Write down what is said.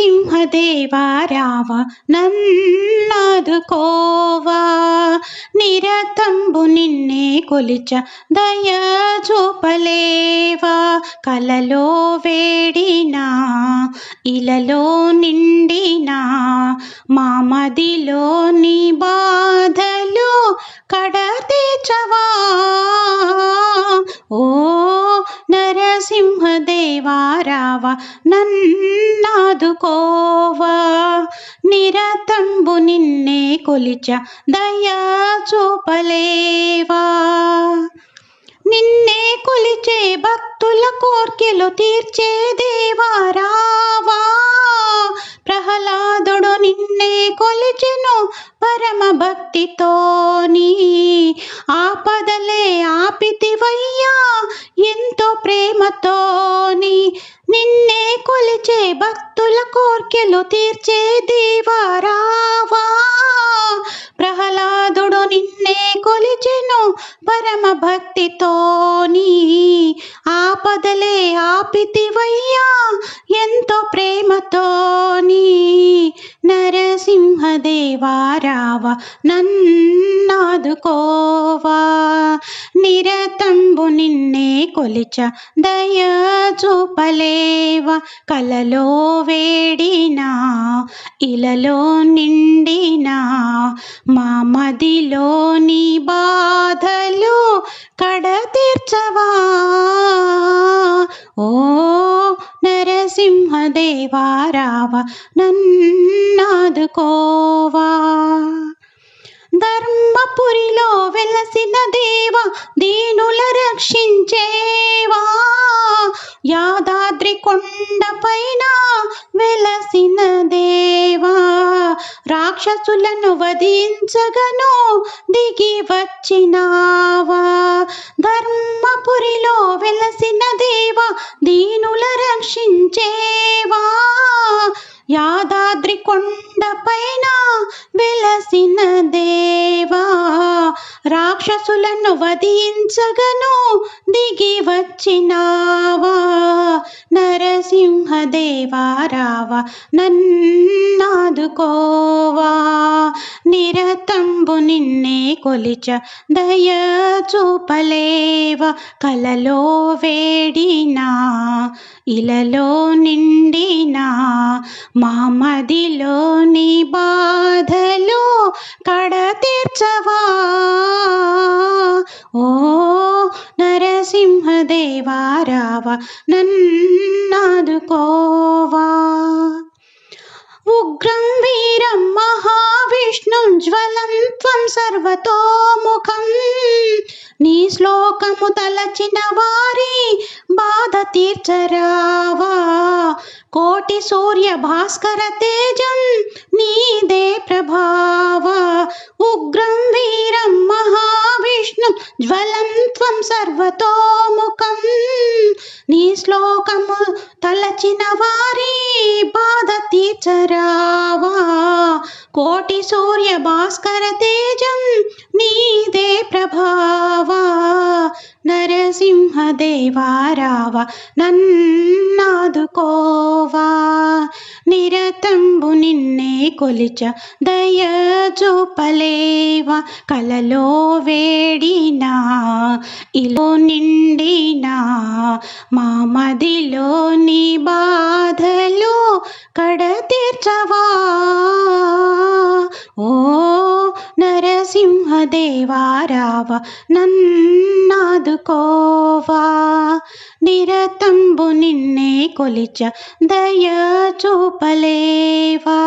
నరసింహదేవా రావ నన్నాదుకోవా నిరతంబు నిన్నే కొలిచ దయ చూపలేవా కలలో వేడినా ఇలలో నిండినా మా మదిలో నీ బాధలు కడతీర్చవా రావ నన్నాదుకోవా? నిరతంబు నిన్నే కొలిచ దయా చూపలేవా? నిన్నే కొలిచే భక్తుల కోర్కెలు తీర్చే దేవా రావా? ప్రహ్లాదుడు నిన్నే కొలిచెను పరమ భక్తితోని ఆపదలే ఆపితివయ్యా. ఎంతో ప్రేమతో భక్తుల కోర్కెలు తీర్చే దేవారావా. ప్రహ్లాదుడు నిన్నే కొలిచెను పరమ భక్తితోని ఆపదలే ఆపితివయ్యా. ఎంతో ప్రేమతోని నరసింహదేవా నన్నాదుకో నిరతంబు నిన్నే కొలిచ దయా చూపలేవా? కలలో వేడినా ఇలలో నిండినా మా మదిలోని బాధలు కడతీర్చవా? ఓ నరసింహదేవారావ నన్నాదుకోవా ధర్మపురిలో వెలసిన దేవ దీనుల రక్షించేవా? యాదాద్రి కొండపైన వెలసిన దేవా రాక్షసులను వధించగను దిగి వచ్చినావా? ధర్మపురిలో వెలసిన దేవ దీనుల రక్షించేవా? యాదాద్రి కొండపైన వెలసిన దేవా రాక్షసులను వధించగను దిగి వచ్చినావా. నరసింహదేవా రావా నన్నాదుకోవా నిరతంబు నిన్నే కొలిచ దయ చూపలేవ కలలో వేడినా ఇలలో నిండినా మా మదిలోని బాధలు కడతీర్చవా ఓ నరసింహదేవారావ నన్నాదుకో త్వం సర్వతోముఖం. నీ శ్లోకము తలచిన వారి బాధ తీర్చరావా. కోటి సూర్య భాస్కర తేజం నీదే ప్రభావ. ఉగ్రం వీరం మహావిష్ణు జ్వలం త్వం సర్వతోముఖం. నీ శ్లోకము తలచిన వారి బాధ తీర్చరావా. కోటి సూర్య భాస్కర తేజం నీదే ప్రభావా నరసింహదేవారావ నన్నాదుకోవా. నిరతంబు నిన్నే కొలిచ దయ చూపలేవా. కలలో వేడినా ఇలో నిండినా మా మదిలో నీ బాధలు కడతీర్చవా. ఓ నరసింహదేవా రావ నన్నాదుకోవా నిరతంబు నిన్నే కొలిచ దయ చూపలేవా